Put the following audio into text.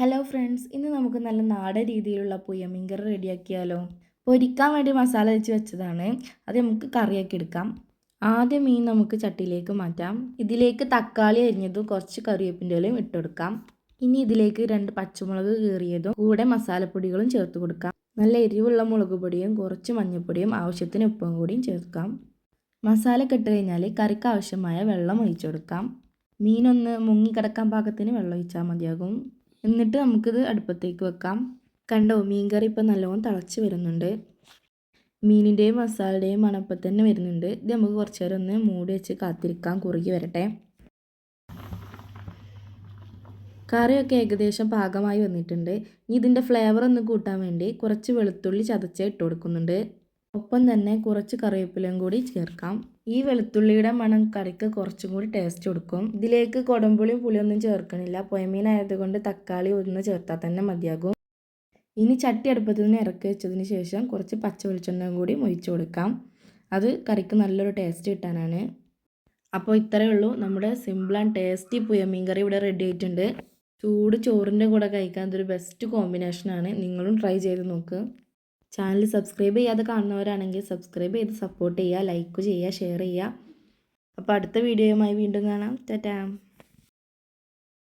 Hello friends ഇന്ന് നമുക്ക് നല്ല നാടൻ രീതിയിലുള്ള പുയ്യമീൻ കറി റെഡിയാക്കിയാലോ പൊരിക്കാൻ വേണ്ടി മസാല വെച്ച് വെച്ചതാണ്. അത് നമുക്ക് കറിയാക്കി എടുക്കാം. ആദ്യം മീൻ നമുക്ക് ചട്ടിയിലേക്ക് മാറ്റാം. ഇതിലേക്ക് തക്കാളി അരിഞ്ഞതും കുറച്ച് കറിവേപ്പിന്റെ ഇലയും ഇട്ടുകൊടുക്കാം ഇനി ഇതിലേക്ക് രണ്ട് പച്ചമുളക് കീറിയതും കൂടെ മസാലപ്പൊടികളും ചേർത്ത് കൊടുക്കാം. നല്ല എരിവുള്ള മുളക് പൊടിയും കുറച്ച് മഞ്ഞൾപ്പൊടിയും ആവശ്യത്തിന് ഉപ്പും കൂടിയും ചേർക്കാം. മസാല കെട്ട് കഴിഞ്ഞാൽ കറിക്ക് ആവശ്യമായ വെള്ളം ഒഴിച്ചു കൊടുക്കാം. മീനൊന്ന് മുങ്ങിക്കിടക്കാൻ പാകത്തിന് വെള്ളം ഒഴിച്ചാൽ മതിയാകും. എന്നിട്ട് നമുക്കിത് അടുപ്പത്തേക്ക് വെക്കാം. കണ്ടോ മീൻ കറി ഇപ്പം നല്ലോണം തിളച്ച് വരുന്നുണ്ട്. മീനിന്റെയും മസാലയുടെയും മണപ്പം തന്നെ വരുന്നുണ്ട്. ഇത് നമുക്ക് കുറച്ച് നേരം ഒന്ന് മൂടി വെച്ച് കാത്തിരിക്കാം കുറുകി വരട്ടെ. കറിയൊക്കെ ഏകദേശം പാകമായി വന്നിട്ടുണ്ട്. ഇനി ഇതിന്റെ ഫ്ലേവർ ഒന്ന് കൂട്ടാൻ വേണ്ടി കുറച്ച് വെളുത്തുള്ളി ചതച്ച് ഇട്ട് കൊടുക്കുന്നുണ്ട്. ഒപ്പം തന്നെ കുറച്ച് കറിവേപ്പിലയും കൂടി ചേർക്കാം. ഈ വെളുത്തുള്ളിയുടെ മണം കറിക്ക് കുറച്ചും കൂടി ടേസ്റ്റ് കൊടുക്കും. ഇതിലേക്ക് കൊടമ്പുളിയും പുളിയൊന്നും ചേർക്കണില്ല. പൊയമീനായതുകൊണ്ട് തക്കാളി ഒന്ന് ചേർത്താൽ തന്നെ മതിയാകും. ഇനി ചട്ടി അടുപ്പത്തിൽ നിന്ന് ഇറക്കി വെച്ചതിന് ശേഷം കുറച്ച് പച്ച വെളിച്ചെണ്ണയും കൂടി ഒഴിച്ചു കൊടുക്കാം. അത് കറിക്ക് നല്ലൊരു ടേസ്റ്റ് കിട്ടാനാണ്. അപ്പോൾ ഇത്രയേ ഉള്ളൂ. നമ്മുടെ സിമ്പിൾ ആൻഡ് ടേസ്റ്റി പുയമീൻ കറി ഇവിടെ റെഡി ആയിട്ടുണ്ട്. ചൂട് ചോറിന്റെ കൂടെ കഴിക്കാൻ ഇതൊരു ബെസ്റ്റ് കോമ്പിനേഷനാണ് നിങ്ങളും ട്രൈ ചെയ്ത് നോക്ക്. ചാനൽ സബ്സ്ക്രൈബ് ചെയ്യാതെ കാണുന്നവരാണെങ്കിൽ സബ്സ്ക്രൈബ് ചെയ്ത് സപ്പോർട്ട് ചെയ്യുക ലൈക്ക് ചെയ്യുക ഷെയർ ചെയ്യുക. അപ്പോൾ അടുത്ത വീഡിയോയുമായി വീണ്ടും കാണാം. ടാറ്റാ